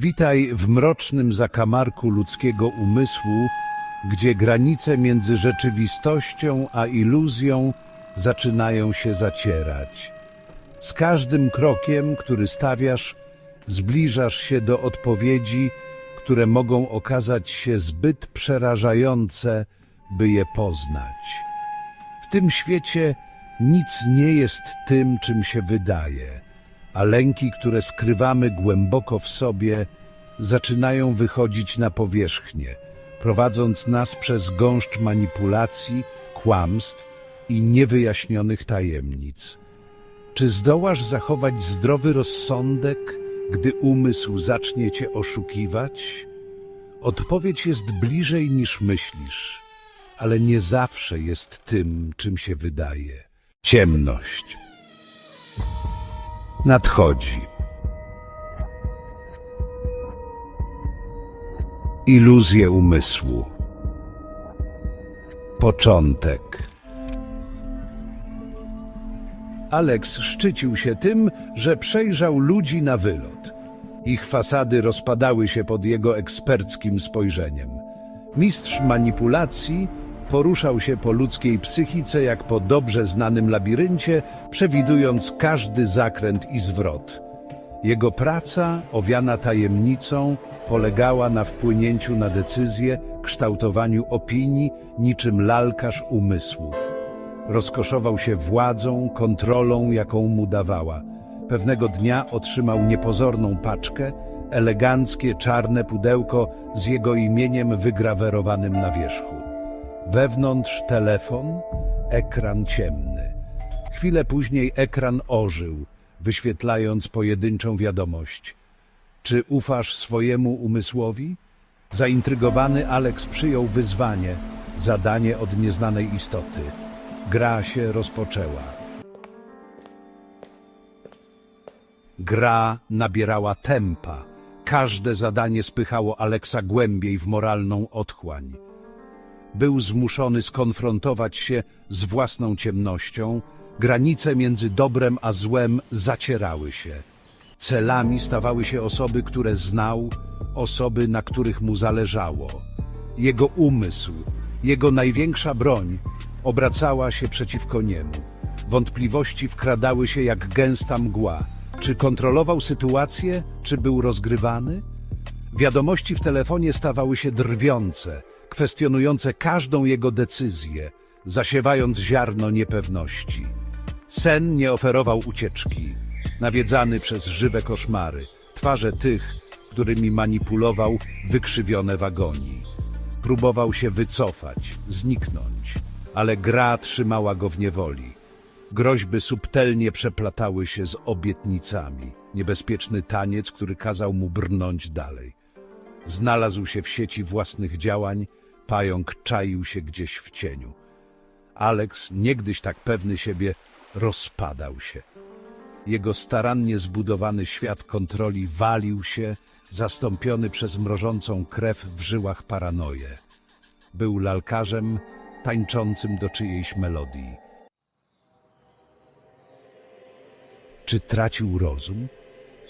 Witaj w mrocznym zakamarku ludzkiego umysłu, gdzie granice między rzeczywistością a iluzją zaczynają się zacierać. Z każdym krokiem, który stawiasz, zbliżasz się do odpowiedzi, które mogą okazać się zbyt przerażające, by je poznać. W tym świecie nic nie jest tym, czym się wydaje, a lęki, które skrywamy głęboko w sobie, zaczynają wychodzić na powierzchnię, prowadząc nas przez gąszcz manipulacji, kłamstw i niewyjaśnionych tajemnic. Czy zdołasz zachować zdrowy rozsądek, gdy umysł zacznie cię oszukiwać? Odpowiedź jest bliżej niż myślisz, ale nie zawsze jest tym, czym się wydaje. Ciemność. Nadchodzi. Iluzje umysłu. Początek. Alex szczycił się tym, że przejrzał ludzi na wylot. Ich fasady rozpadały się pod jego eksperckim spojrzeniem. Mistrz manipulacji poruszał się po ludzkiej psychice jak po dobrze znanym labiryncie, przewidując każdy zakręt i zwrot. Jego praca, owiana tajemnicą, polegała na wpłynięciu na decyzje, kształtowaniu opinii, niczym lalkarz umysłów. Rozkoszował się władzą, kontrolą, jaką mu dawała. Pewnego dnia otrzymał niepozorną paczkę, eleganckie czarne pudełko z jego imieniem wygrawerowanym na wierzchu. Wewnątrz telefon, ekran ciemny. Chwilę później ekran ożył, wyświetlając pojedynczą wiadomość. Czy ufasz swojemu umysłowi? Zaintrygowany Alex przyjął wyzwanie, zadanie od nieznanej istoty. Gra się rozpoczęła. Gra nabierała tempa. Każde zadanie spychało Aleksa głębiej w moralną otchłań. Był zmuszony skonfrontować się z własną ciemnością, granice między dobrem a złem zacierały się. Celami stawały się osoby, które znał, osoby, na których mu zależało. Jego umysł, jego największa broń, obracała się przeciwko niemu. Wątpliwości wkradały się jak gęsta mgła. Czy kontrolował sytuację, czy był rozgrywany? Wiadomości w telefonie stawały się drwiące, kwestionujące każdą jego decyzję, zasiewając ziarno niepewności. Sen nie oferował ucieczki, nawiedzany przez żywe koszmary, twarze tych, którymi manipulował wykrzywione wagoni. Próbował się wycofać, zniknąć, ale gra trzymała go w niewoli. Groźby subtelnie przeplatały się z obietnicami. Niebezpieczny taniec, który kazał mu brnąć dalej. Znalazł się w sieci własnych działań, pająk czaił się gdzieś w cieniu. Alex, niegdyś tak pewny siebie, rozpadał się. Jego starannie zbudowany świat kontroli walił się, zastąpiony przez mrożącą krew w żyłach paranoję. Był lalkarzem tańczącym do czyjejś melodii. Czy tracił rozum?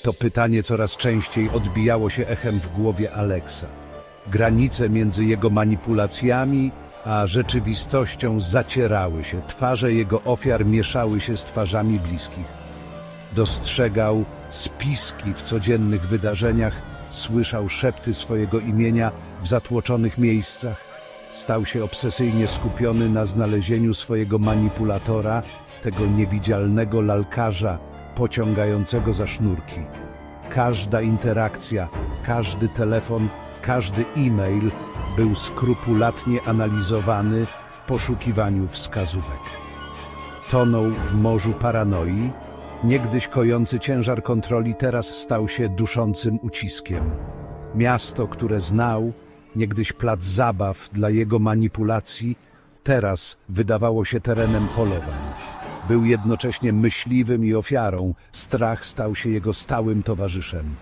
To pytanie coraz częściej odbijało się echem w głowie Aleksa. Granice między jego manipulacjami a rzeczywistością zacierały się, twarze jego ofiar mieszały się z twarzami bliskich. Dostrzegał spiski w codziennych wydarzeniach, słyszał szepty swojego imienia w zatłoczonych miejscach. Stał się obsesyjnie skupiony na znalezieniu swojego manipulatora, tego niewidzialnego lalkarza pociągającego za sznurki. Każda interakcja, każdy telefon, każdy e-mail był skrupulatnie analizowany w poszukiwaniu wskazówek. Tonął w morzu paranoi, niegdyś kojący ciężar kontroli teraz stał się duszącym uciskiem. Miasto, które znał, niegdyś plac zabaw dla jego manipulacji, teraz wydawało się terenem polowań. Był jednocześnie myśliwym i ofiarą, strach stał się jego stałym towarzyszem.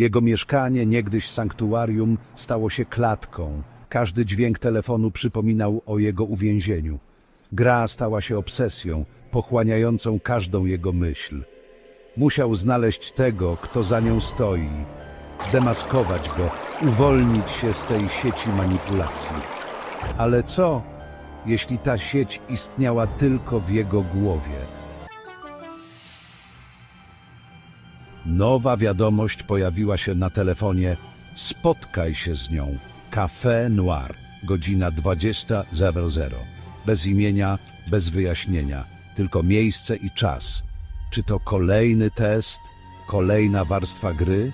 Jego mieszkanie, niegdyś sanktuarium, stało się klatką. Każdy dźwięk telefonu przypominał o jego uwięzieniu. Gra stała się obsesją, pochłaniającą każdą jego myśl. Musiał znaleźć tego, kto za nią stoi, zdemaskować go, uwolnić się z tej sieci manipulacji. Ale co, jeśli ta sieć istniała tylko w jego głowie? Nowa wiadomość pojawiła się na telefonie. Spotkaj się z nią. Café Noir, godzina 20.00. Bez imienia, bez wyjaśnienia, tylko miejsce i czas. Czy to kolejny test, kolejna warstwa gry?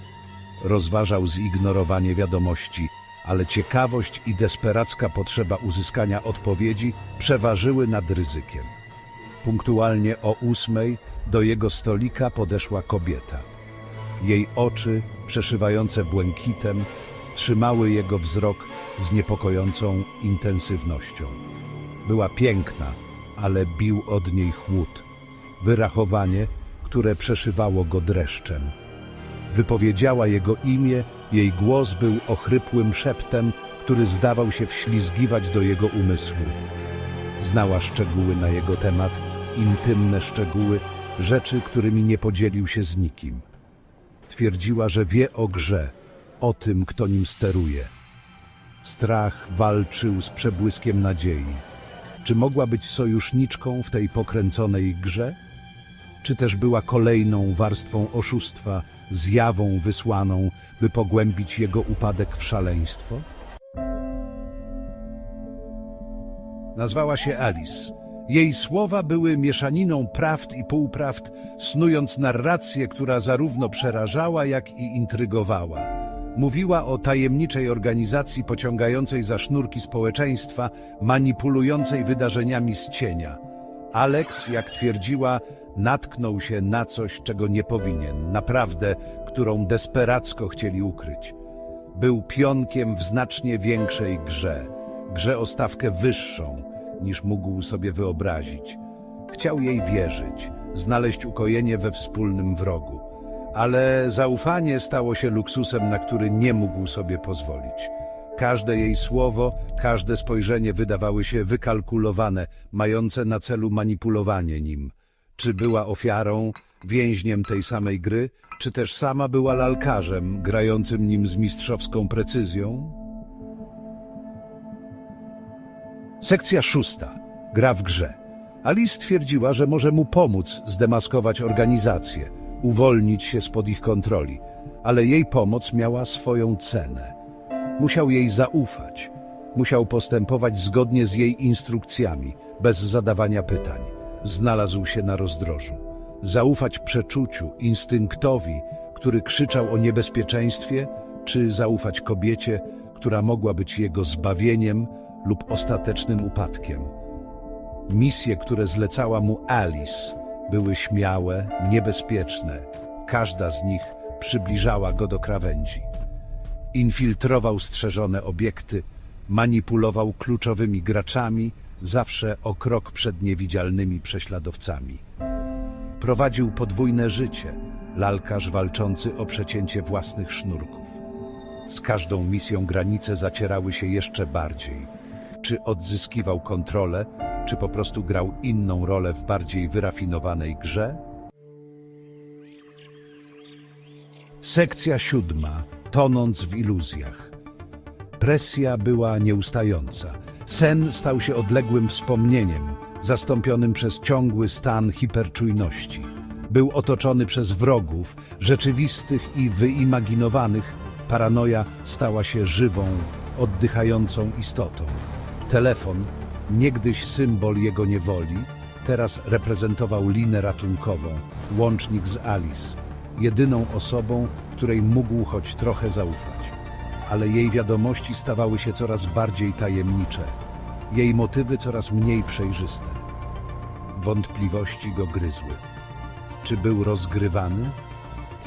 Rozważał zignorowanie wiadomości, ale ciekawość i desperacka potrzeba uzyskania odpowiedzi przeważyły nad ryzykiem. Punktualnie o ósmej do jego stolika podeszła kobieta. Jej oczy, przeszywające błękitem, trzymały jego wzrok z niepokojącą intensywnością. Była piękna, ale bił od niej chłód, wyrachowanie, które przeszywało go dreszczem. Wypowiedziała jego imię, jej głos był ochrypłym szeptem, który zdawał się wślizgiwać do jego umysłu. Znała szczegóły na jego temat, intymne szczegóły, rzeczy, którymi nie podzielił się z nikim. Twierdziła, że wie o grze, o tym, kto nim steruje. Strach walczył z przebłyskiem nadziei. Czy mogła być sojuszniczką w tej pokręconej grze? Czy też była kolejną warstwą oszustwa, zjawą wysłaną, by pogłębić jego upadek w szaleństwo? Nazwała się Alice. Jej słowa były mieszaniną prawd i półprawd, snując narrację, która zarówno przerażała, jak i intrygowała. Mówiła o tajemniczej organizacji pociągającej za sznurki społeczeństwa, manipulującej wydarzeniami z cienia. Alex, jak twierdziła, natknął się na coś, czego nie powinien, naprawdę, którą desperacko chcieli ukryć. Był pionkiem w znacznie większej grze, grze o stawkę wyższą, niż mógł sobie wyobrazić. Chciał jej wierzyć, znaleźć ukojenie we wspólnym wrogu. Ale zaufanie stało się luksusem, na który nie mógł sobie pozwolić. Każde jej słowo, każde spojrzenie wydawały się wykalkulowane, mające na celu manipulowanie nim. Czy była ofiarą, więźniem tej samej gry, czy też sama była lalkarzem, grającym nim z mistrzowską precyzją? Sekcja szósta. Gra w grze. Alice stwierdziła, że może mu pomóc zdemaskować organizację, uwolnić się spod ich kontroli, ale jej pomoc miała swoją cenę. Musiał jej zaufać. Musiał postępować zgodnie z jej instrukcjami, bez zadawania pytań. Znalazł się na rozdrożu. Zaufać przeczuciu, instynktowi, który krzyczał o niebezpieczeństwie, czy zaufać kobiecie, która mogła być jego zbawieniem lub ostatecznym upadkiem. Misje, które zlecała mu Alice, były śmiałe, niebezpieczne. Każda z nich przybliżała go do krawędzi. Infiltrował strzeżone obiekty, manipulował kluczowymi graczami, zawsze o krok przed niewidzialnymi prześladowcami. Prowadził podwójne życie, lalkarz walczący o przecięcie własnych sznurków. Z każdą misją granice zacierały się jeszcze bardziej. Czy odzyskiwał kontrolę, czy po prostu grał inną rolę w bardziej wyrafinowanej grze? Sekcja siódma. Tonąc w iluzjach. Presja była nieustająca. Sen stał się odległym wspomnieniem, zastąpionym przez ciągły stan hiperczujności. Był otoczony przez wrogów, rzeczywistych i wyimaginowanych. Paranoja stała się żywą, oddychającą istotą. Telefon, niegdyś symbol jego niewoli, teraz reprezentował linę ratunkową, łącznik z Alice, jedyną osobą, której mógł choć trochę zaufać. Ale jej wiadomości stawały się coraz bardziej tajemnicze, jej motywy coraz mniej przejrzyste. Wątpliwości go gryzły. Czy był rozgrywany?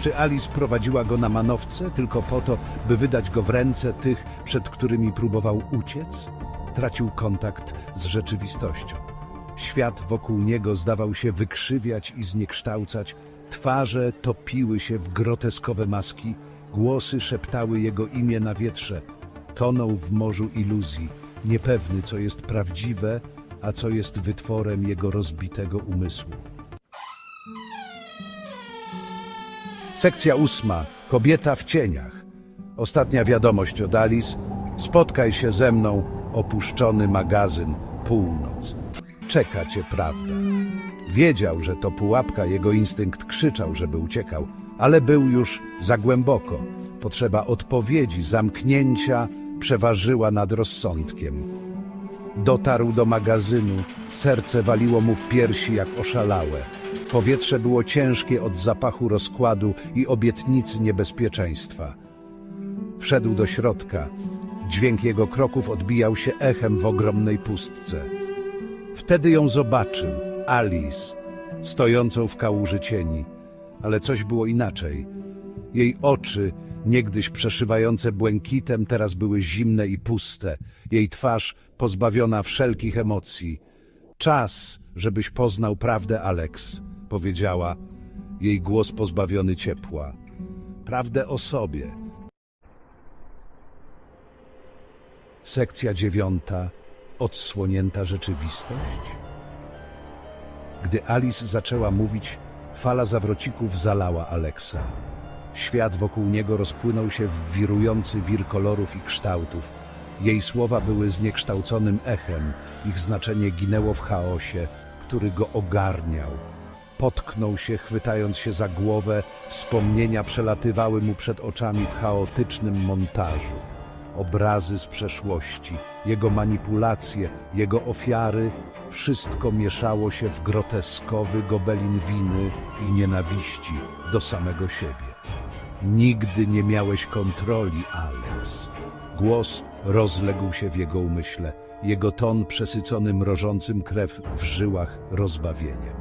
Czy Alice prowadziła go na manowce tylko po to, by wydać go w ręce tych, przed którymi próbował uciec? Tracił kontakt z rzeczywistością. Świat wokół niego zdawał się wykrzywiać i zniekształcać, twarze topiły się w groteskowe maski, głosy szeptały jego imię na wietrze. Tonął w morzu iluzji, niepewny, co jest prawdziwe, a co jest wytworem jego rozbitego umysłu. Sekcja ósma. Kobieta w cieniach. Ostatnia wiadomość od Alice. Spotkaj się ze mną, opuszczony magazyn, północ. Czeka cię prawda. Wiedział, że to pułapka, jego instynkt krzyczał, żeby uciekał, ale był już za głęboko. Potrzeba odpowiedzi, zamknięcia przeważyła nad rozsądkiem. Dotarł do magazynu, serce waliło mu w piersi jak oszalałe. Powietrze było ciężkie od zapachu rozkładu i obietnicy niebezpieczeństwa. Wszedł do środka. Dźwięk jego kroków odbijał się echem w ogromnej pustce. Wtedy ją zobaczył, Alice, stojącą w kałuży cieni. Ale coś było inaczej. Jej oczy, niegdyś przeszywające błękitem, teraz były zimne i puste. Jej twarz pozbawiona wszelkich emocji. Czas, żebyś poznał prawdę, Alex, powiedziała. Jej głos pozbawiony ciepła. Prawdę o sobie. Sekcja dziewiąta. Odsłonięta rzeczywistość. Gdy Alice zaczęła mówić, fala zawrocików zalała Alexa. Świat wokół niego rozpłynął się w wirujący wir kolorów i kształtów. Jej słowa były zniekształconym echem, ich znaczenie ginęło w chaosie, który go ogarniał. Potknął się, chwytając się za głowę, wspomnienia przelatywały mu przed oczami w chaotycznym montażu. Obrazy z przeszłości, jego manipulacje, jego ofiary, wszystko mieszało się w groteskowy gobelin winy i nienawiści do samego siebie. Nigdy nie miałeś kontroli, Alex. Głos rozległ się w jego umyśle, jego ton przesycony mrożącym krew w żyłach rozbawieniem.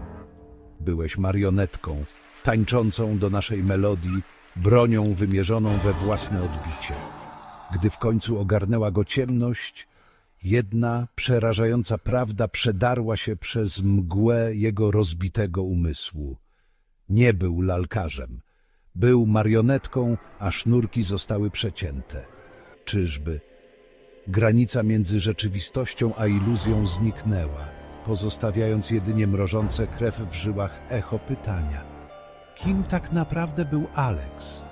Byłeś marionetką, tańczącą do naszej melodii, bronią wymierzoną we własne odbicie. Gdy w końcu ogarnęła go ciemność, jedna przerażająca prawda przedarła się przez mgłę jego rozbitego umysłu. Nie był lalkarzem. Był marionetką, a sznurki zostały przecięte. Czyżby? Granica między rzeczywistością a iluzją zniknęła, pozostawiając jedynie mrożące krew w żyłach echo pytania. Kim tak naprawdę był Alex?